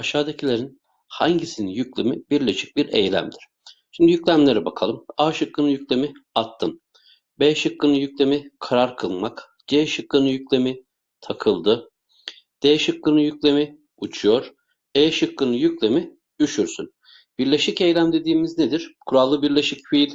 Aşağıdakilerin hangisinin yüklemi birleşik bir eylemdir? Şimdi yüklemlere bakalım. A şıkkının yüklemi attım. B şıkkının yüklemi karar kılmak. C şıkkının yüklemi takıldı. D şıkkının yüklemi uçuyor. E şıkkının yüklemi üşürsün. Birleşik eylem dediğimiz nedir? Kurallı birleşik fiil,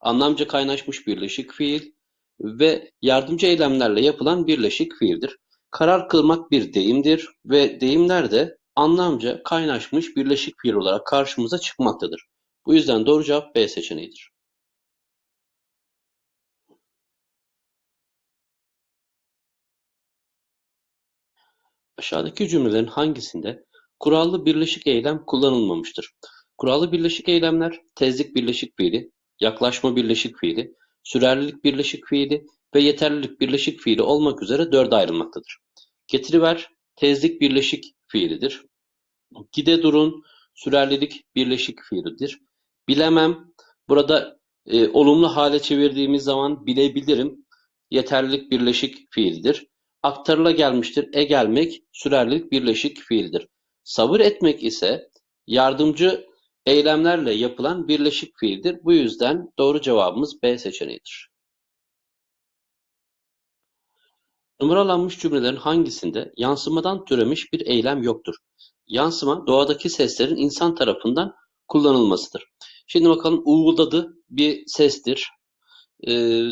anlamca kaynaşmış birleşik fiil ve yardımcı eylemlerle yapılan birleşik fiildir. Karar kılmak bir deyimdir ve deyimler de anlamca kaynaşmış birleşik fiil olarak karşımıza çıkmaktadır. Bu yüzden doğru cevap B seçeneğidir. Aşağıdaki cümlelerin hangisinde kurallı birleşik eylem kullanılmamıştır? Kurallı birleşik eylemler tezlik birleşik fiili, yaklaşma birleşik fiili, sürerlilik birleşik fiili ve yeterlilik birleşik fiili olmak üzere dörde ayrılmaktadır. Getiriver tezlik birleşik fiilidir. Gide durun sürerlilik birleşik fiilidir. Bilemem burada e, olumlu hale çevirdiğimiz zaman bilebilirim yeterlilik birleşik fiildir. Aktarıla gelmiştir. E gelmek sürerlilik birleşik fiildir. Sabır etmek ise yardımcı eylemlerle yapılan birleşik fiildir. Bu yüzden doğru cevabımız B seçeneğidir. Numaralanmış cümlelerin hangisinde yansımadan türemiş bir eylem yoktur? Yansıma doğadaki seslerin insan tarafından kullanılmasıdır. Şimdi bakalım uğuldadı bir sestir. Ee,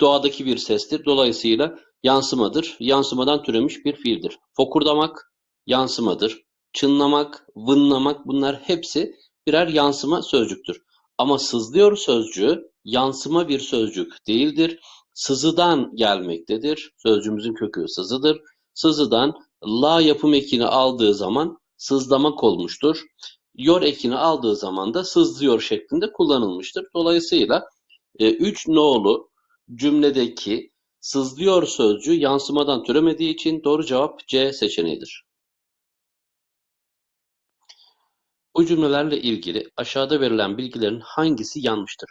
doğadaki bir sestir. Dolayısıyla yansımadır. Yansımadan türemiş bir fiildir. Fokurdamak yansımadır. Çınlamak, vınlamak bunlar hepsi birer yansıma sözcüktür. Ama sızlıyor sözcüğü yansıma bir sözcük değildir. Sızıdan gelmektedir. Sözcüğümüzün kökü sızıdır. Sızıdan la yapım ekini aldığı zaman sızlamak olmuştur. Yor ekini aldığı zaman da sızlıyor şeklinde kullanılmıştır. Dolayısıyla 3 e, nolu cümledeki sızlıyor sözcüğü yansımadan türemediği için doğru cevap C seçeneğidir. Bu cümlelerle ilgili aşağıda verilen bilgilerin hangisi yanlıştır?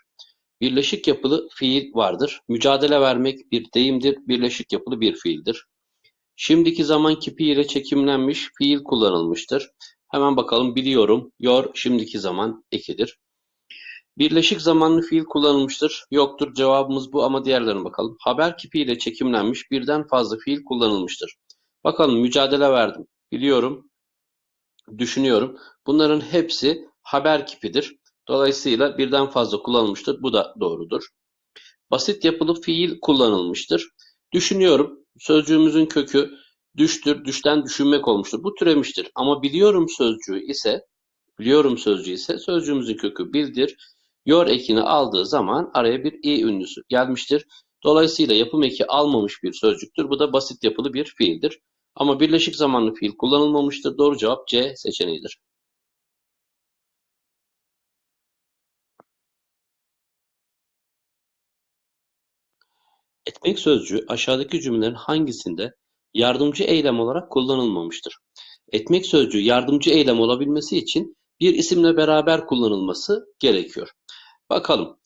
Birleşik yapılı fiil vardır. Mücadele vermek bir deyimdir. Birleşik yapılı bir fiildir. Şimdiki zaman kipi ile çekimlenmiş fiil kullanılmıştır. Hemen bakalım biliyorum. Yor şimdiki zaman ekidir. Birleşik zamanlı fiil kullanılmıştır. Yoktur. Cevabımız bu ama diğerlerine bakalım. Haber kipi ile çekimlenmiş birden fazla fiil kullanılmıştır. Bakalım mücadele verdim. Biliyorum. Düşünüyorum. Bunların hepsi haber kipidir. Dolayısıyla birden fazla kullanılmıştır. Bu da doğrudur. Basit yapılı fiil kullanılmıştır. Düşünüyorum. Sözcüğümüzün kökü düştür, düşten düşünmek olmuştur. Bu türemiştir. Ama biliyorum sözcüğü ise biliyorum sözcüğü ise sözcüğümüzün kökü bildir. Yor ekini aldığı zaman araya bir i ünlüsü gelmiştir. Dolayısıyla yapım eki almamış bir sözcüktür. Bu da basit yapılı bir fiildir. Ama birleşik zamanlı fiil kullanılmamıştır. Doğru cevap C seçeneğidir. Etmek sözcüğü aşağıdaki cümlelerin hangisinde yardımcı eylem olarak kullanılmamıştır? Etmek sözcüğü yardımcı eylem olabilmesi için bir isimle beraber kullanılması gerekiyor. Bakalım.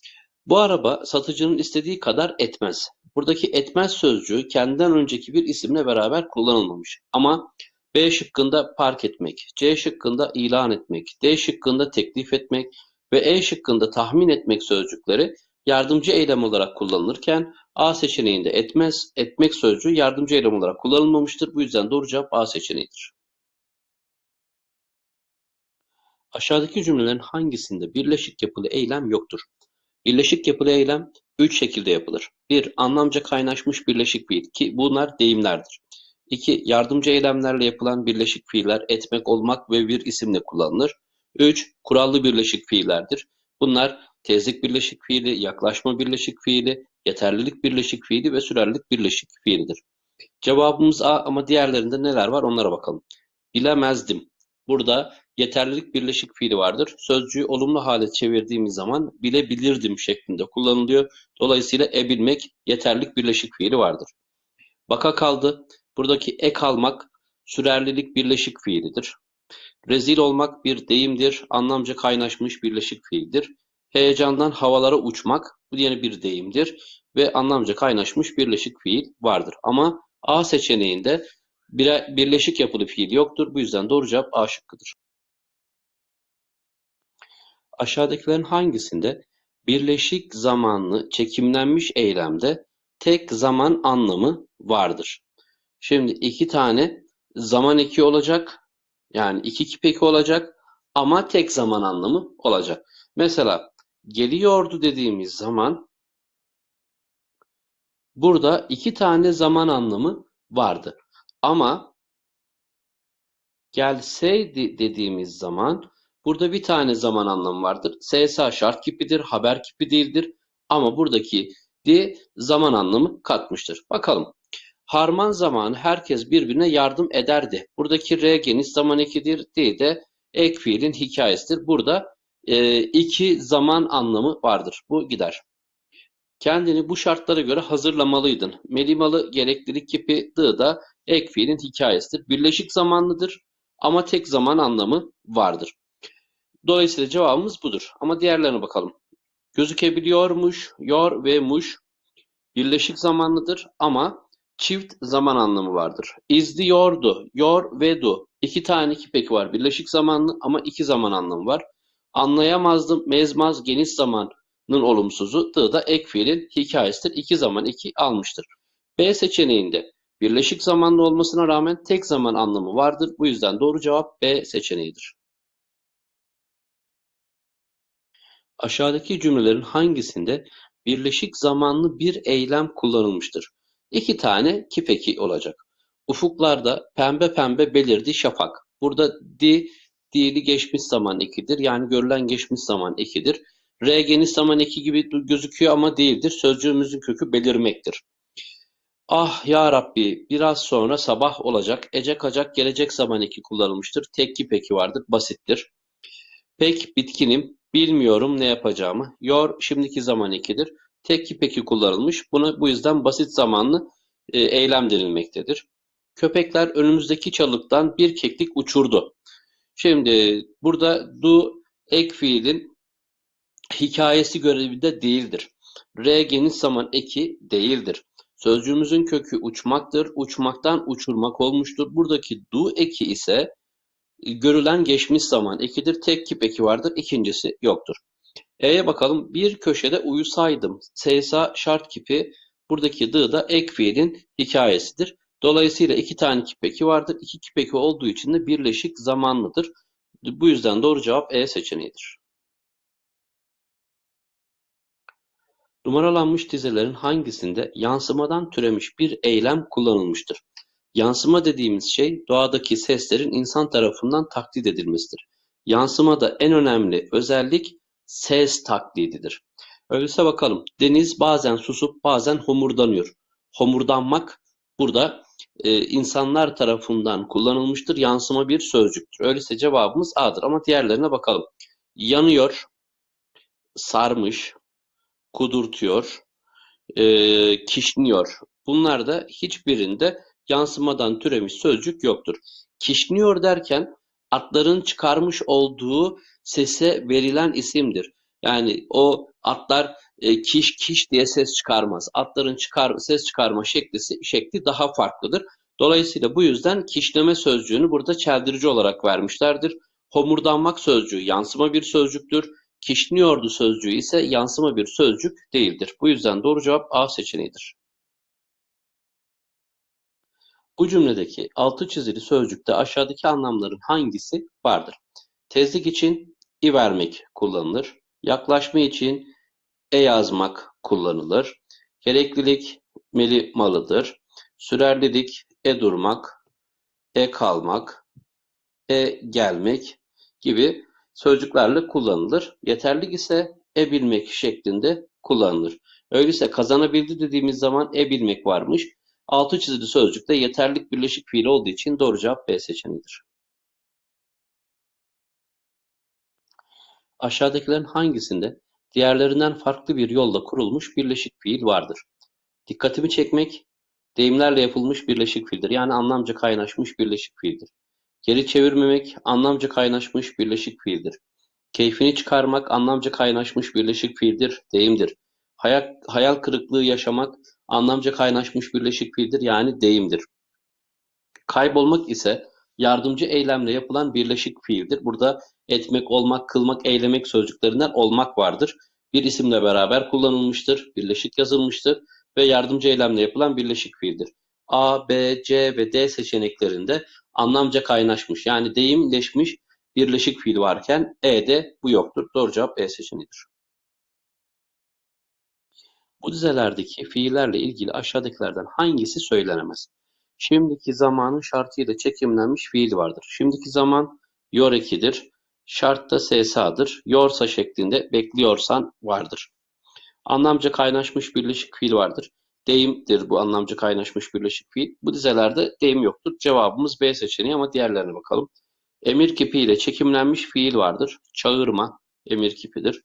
Bu araba satıcının istediği kadar etmez. Buradaki etmez sözcüğü kendinden önceki bir isimle beraber kullanılmamış. Ama B şıkkında park etmek, C şıkkında ilan etmek, D şıkkında teklif etmek ve E şıkkında tahmin etmek sözcükleri yardımcı eylem olarak kullanılırken A seçeneğinde etmez, etmek sözcüğü yardımcı eylem olarak kullanılmamıştır. Bu yüzden doğru cevap A seçeneğidir. Aşağıdaki cümlelerin hangisinde birleşik yapılı eylem yoktur? Birleşik yapılı eylem üç şekilde yapılır. 1. Anlamca kaynaşmış birleşik fiil ki bunlar deyimlerdir. 2. Yardımcı eylemlerle yapılan birleşik fiiller etmek, olmak ve bir isimle kullanılır. 3. Kurallı birleşik fiillerdir. Bunlar tezlik birleşik fiili, yaklaşma birleşik fiili, yeterlilik birleşik fiili ve sürerlilik birleşik fiilidir. Cevabımız A ama diğerlerinde neler var onlara bakalım. Bilemezdim. Burada yeterlilik birleşik fiili vardır. Sözcüğü olumlu hale çevirdiğimiz zaman bilebilirdim şeklinde kullanılıyor. Dolayısıyla e bilmek yeterlilik birleşik fiili vardır. Baka kaldı. Buradaki e kalmak sürerlilik birleşik fiilidir. Rezil olmak bir deyimdir. Anlamca kaynaşmış birleşik fiildir. Heyecandan havalara uçmak bu yeni bir deyimdir ve anlamca kaynaşmış birleşik fiil vardır. Ama A seçeneğinde Bire, birleşik yapılı fiil yoktur. Bu yüzden doğru cevap A şıkkıdır. Aşağıdakilerin hangisinde birleşik zamanlı çekimlenmiş eylemde tek zaman anlamı vardır? Şimdi iki tane zaman eki olacak. Yani iki kip eki olacak ama tek zaman anlamı olacak. Mesela geliyordu dediğimiz zaman burada iki tane zaman anlamı vardı. Ama gelseydi dediğimiz zaman burada bir tane zaman anlamı vardır. SSA şart kipidir, haber kipi değildir. Ama buradaki di zaman anlamı katmıştır. Bakalım. Harman zamanı herkes birbirine yardım ederdi. Buradaki R geniş zaman ekidir. D de ek fiilin hikayesidir. Burada e, iki zaman anlamı vardır. Bu gider. Kendini bu şartlara göre hazırlamalıydın. Melimalı gereklilik kipi D da ek fiilin hikayesidir. Birleşik zamanlıdır ama tek zaman anlamı vardır. Dolayısıyla cevabımız budur. Ama diğerlerine bakalım. Gözükebiliyormuş, yor ve muş birleşik zamanlıdır ama çift zaman anlamı vardır. İzliyordu, yor ve du. İki tane kipeki var. Birleşik zamanlı ama iki zaman anlamı var. Anlayamazdım, mezmaz, geniş zamanın olumsuzu. D da ek fiilin hikayesidir. İki zaman iki almıştır. B seçeneğinde birleşik zamanlı olmasına rağmen tek zaman anlamı vardır. Bu yüzden doğru cevap B seçeneğidir. Aşağıdaki cümlelerin hangisinde birleşik zamanlı bir eylem kullanılmıştır? İki tane kipeki olacak. Ufuklarda pembe pembe belirdi şafak. Burada di, di'li geçmiş zaman ekidir. Yani görülen geçmiş zaman ekidir. R geniş zaman eki gibi gözüküyor ama değildir. Sözcüğümüzün kökü belirmektir. Ah ya Rabbi biraz sonra sabah olacak. Ece kacak gelecek zaman eki kullanılmıştır. Tek kipeki vardır. Basittir. Pek bitkinim. Bilmiyorum ne yapacağımı. Yor şimdiki zaman ekidir. Tek kipeki kullanılmış. Buna bu yüzden basit zamanlı e, eylem denilmektedir. Köpekler önümüzdeki çalıktan bir keklik uçurdu. Şimdi burada du ek fiilin hikayesi görevinde değildir. R geniş zaman eki değildir. Sözcüğümüzün kökü uçmaktır. Uçmaktan uçurmak olmuştur. Buradaki du eki ise görülen geçmiş zaman ekidir. Tek kip eki vardır. İkincisi yoktur. E'ye bakalım. Bir köşede uyusaydım. SSA şart kipi. Buradaki D da ek fiilin hikayesidir. Dolayısıyla iki tane kipeki vardır. İki kipeki olduğu için de birleşik zamanlıdır. Bu yüzden doğru cevap E seçeneğidir. Numaralanmış dizelerin hangisinde yansımadan türemiş bir eylem kullanılmıştır? Yansıma dediğimiz şey doğadaki seslerin insan tarafından taklit edilmesidir. Yansımada en önemli özellik ses taklididir. Öyleyse bakalım. Deniz bazen susup bazen homurdanıyor. Homurdanmak burada e, insanlar tarafından kullanılmıştır. Yansıma bir sözcüktür. Öyleyse cevabımız A'dır ama diğerlerine bakalım. Yanıyor, sarmış, kudurtuyor, e, kişniyor. Bunlar da hiçbirinde yansımadan türemiş sözcük yoktur. Kişniyor derken atların çıkarmış olduğu sese verilen isimdir. Yani o atlar e, kiş kiş diye ses çıkarmaz. Atların çıkar, ses çıkarma şekli, şekli daha farklıdır. Dolayısıyla bu yüzden kişneme sözcüğünü burada çeldirici olarak vermişlerdir. Homurdanmak sözcüğü yansıma bir sözcüktür. Kişniyordu sözcüğü ise yansıma bir sözcük değildir. Bu yüzden doğru cevap A seçeneğidir. Bu cümledeki altı çizili sözcükte aşağıdaki anlamların hangisi vardır? Tezlik için i vermek kullanılır. Yaklaşma için e yazmak kullanılır. Gereklilik meli malıdır. Sürerlilik e durmak, e kalmak, e gelmek gibi sözcüklerle kullanılır. Yeterlik ise e bilmek şeklinde kullanılır. Öyleyse kazanabildi dediğimiz zaman e bilmek varmış. Altı çizili sözcükte yeterlik birleşik fiil olduğu için doğru cevap B seçeneğidir. Aşağıdakilerin hangisinde diğerlerinden farklı bir yolla kurulmuş birleşik fiil vardır? Dikkatimi çekmek, deyimlerle yapılmış birleşik fiildir. Yani anlamca kaynaşmış birleşik fiildir. Geri çevirmemek, anlamca kaynaşmış birleşik fiildir. Keyfini çıkarmak, anlamca kaynaşmış birleşik fiildir, deyimdir. Hayal, hayal kırıklığı yaşamak, anlamca kaynaşmış birleşik fiildir, yani deyimdir. Kaybolmak ise yardımcı eylemle yapılan birleşik fiildir. Burada etmek, olmak, kılmak, eylemek sözcüklerinden olmak vardır. Bir isimle beraber kullanılmıştır, birleşik yazılmıştır ve yardımcı eylemle yapılan birleşik fiildir. A, B, C ve D seçeneklerinde anlamca kaynaşmış yani deyimleşmiş birleşik fiil varken E'de bu yoktur. Doğru cevap E seçeneğidir. Bu dizelerdeki fiillerle ilgili aşağıdakilerden hangisi söylenemez? Şimdiki zamanın şartıyla çekimlenmiş fiil vardır. Şimdiki zaman yor ekidir. Şartta SSA'dır. Yorsa şeklinde bekliyorsan vardır. Anlamca kaynaşmış birleşik fiil vardır. Deyimdir bu anlamca kaynaşmış birleşik fiil. Bu dizelerde deyim yoktur. Cevabımız B seçeneği ama diğerlerine bakalım. Emir kipi ile çekimlenmiş fiil vardır. Çağırma emir kipidir.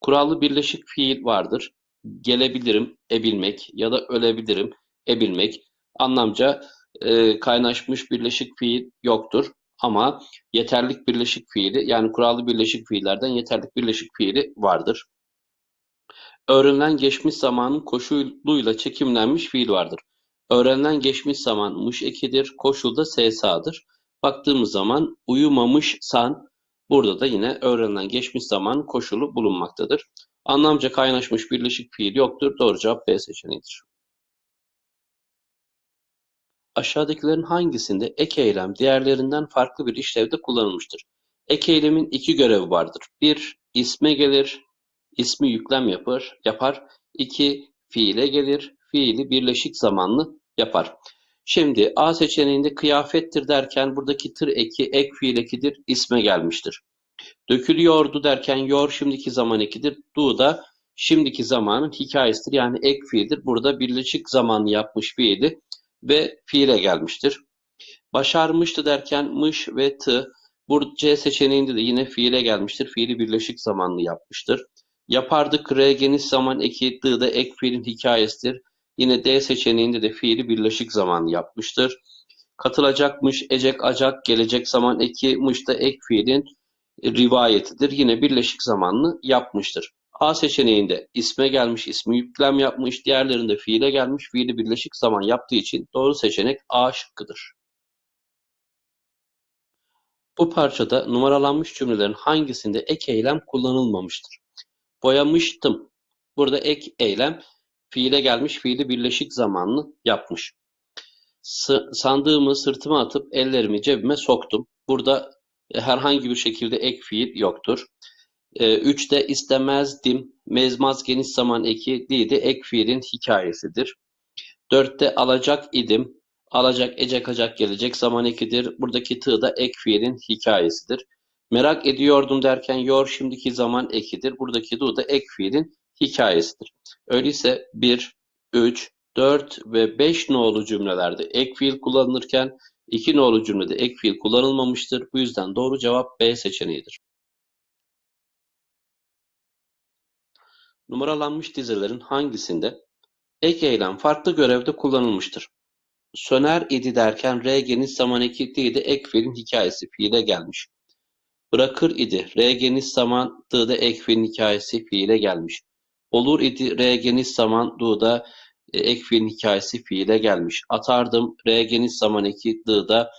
Kurallı birleşik fiil vardır. Gelebilirim, ebilmek ya da ölebilirim, ebilmek. Anlamca e, kaynaşmış birleşik fiil yoktur. Ama yeterlik birleşik fiili yani kurallı birleşik fiillerden yeterlik birleşik fiili vardır. Öğrenilen geçmiş zamanın koşuluyla çekimlenmiş fiil vardır. Öğrenilen geçmiş zaman mış ekidir, koşulda SSA'dır. Baktığımız zaman uyumamışsan burada da yine öğrenilen geçmiş zaman koşulu bulunmaktadır. Anlamca kaynaşmış birleşik fiil yoktur. Doğru cevap B seçeneğidir. Aşağıdakilerin hangisinde ek eylem diğerlerinden farklı bir işlevde kullanılmıştır? Ek eylemin iki görevi vardır. Bir, isme gelir, ismi yüklem yapar. yapar. İki, fiile gelir, fiili birleşik zamanlı yapar. Şimdi A seçeneğinde kıyafettir derken buradaki tır eki ek fiil ekidir, isme gelmiştir. Dökülüyordu derken yor şimdiki zaman ekidir, du da şimdiki zamanın hikayesidir. Yani ek fiildir. Burada birleşik zamanlı yapmış fiili ve fiile gelmiştir. Başarmıştı derken mış ve tı bu C seçeneğinde de yine fiile gelmiştir. Fiili birleşik zamanlı yapmıştır. Yapardık R geniş zaman eki dı da ek fiilin hikayesidir. Yine D seçeneğinde de fiili birleşik zamanlı yapmıştır. Katılacakmış, ecek, acak, gelecek zaman eki, mış da ek fiilin rivayetidir. Yine birleşik zamanlı yapmıştır. A seçeneğinde isme gelmiş, ismi yüklem yapmış, diğerlerinde fiile gelmiş, fiili birleşik zaman yaptığı için doğru seçenek A şıkkıdır. Bu parçada numaralanmış cümlelerin hangisinde ek eylem kullanılmamıştır? Boyamıştım. Burada ek eylem fiile gelmiş, fiili birleşik zamanlı yapmış. S sandığımı sırtıma atıp ellerimi cebime soktum. Burada e, herhangi bir şekilde ek fiil yoktur. E, üçte istemezdim, mezmaz geniş zaman eki değildi, ek hikayesidir. Dörtte alacak idim, alacak, ecek, acak gelecek zaman ekidir. Buradaki tığ da ek hikayesidir. Merak ediyordum derken yor şimdiki zaman ekidir. Buradaki du da ek hikayesidir. Öyleyse 1, 3, 4 ve 5 nolu cümlelerde ek kullanılırken 2 nolu cümlede ek kullanılmamıştır. Bu yüzden doğru cevap B seçeneğidir. Numaralanmış dizelerin hangisinde ek eylem farklı görevde kullanılmıştır? Söner idi derken R geniş zaman ekliğiydi ek fiilin hikayesi fiile gelmiş. Bırakır idi R geniş zaman D'da ek fiilin hikayesi fiile gelmiş. Olur idi R geniş zaman D'da e, ek fiilin hikayesi fiile gelmiş. Atardım R geniş zaman eki D'da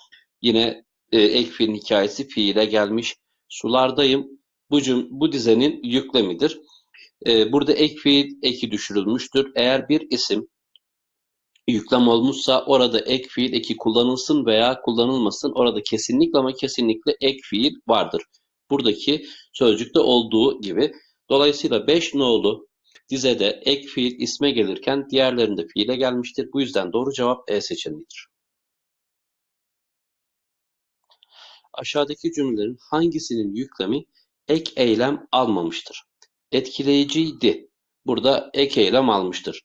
yine e, ek fiilin hikayesi fiile gelmiş. Sulardayım bu, cüm bu dizenin yüklemidir. E, burada ek fiil eki düşürülmüştür. Eğer bir isim yüklem olmuşsa orada ek fiil eki kullanılsın veya kullanılmasın. Orada kesinlikle ama kesinlikle ek fiil vardır. Buradaki sözcükte olduğu gibi. Dolayısıyla 5 nolu dizede ek fiil isme gelirken diğerlerinde fiile gelmiştir. Bu yüzden doğru cevap E seçeneğidir. Aşağıdaki cümlelerin hangisinin yüklemi ek eylem almamıştır? Etkileyiciydi. Burada ek eylem almıştır.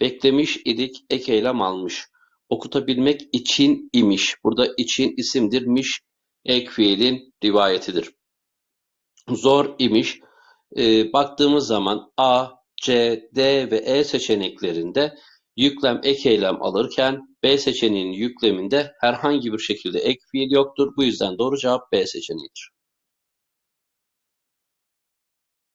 Beklemiş idik ek eylem almış. Okutabilmek için imiş. Burada için isimdirmiş. Ek fiilin rivayetidir. Zor imiş. E, baktığımız zaman A, C, D ve E seçeneklerinde yüklem ek eylem alırken B seçeneğinin yükleminde herhangi bir şekilde ek fiil yoktur. Bu yüzden doğru cevap B seçeneğidir.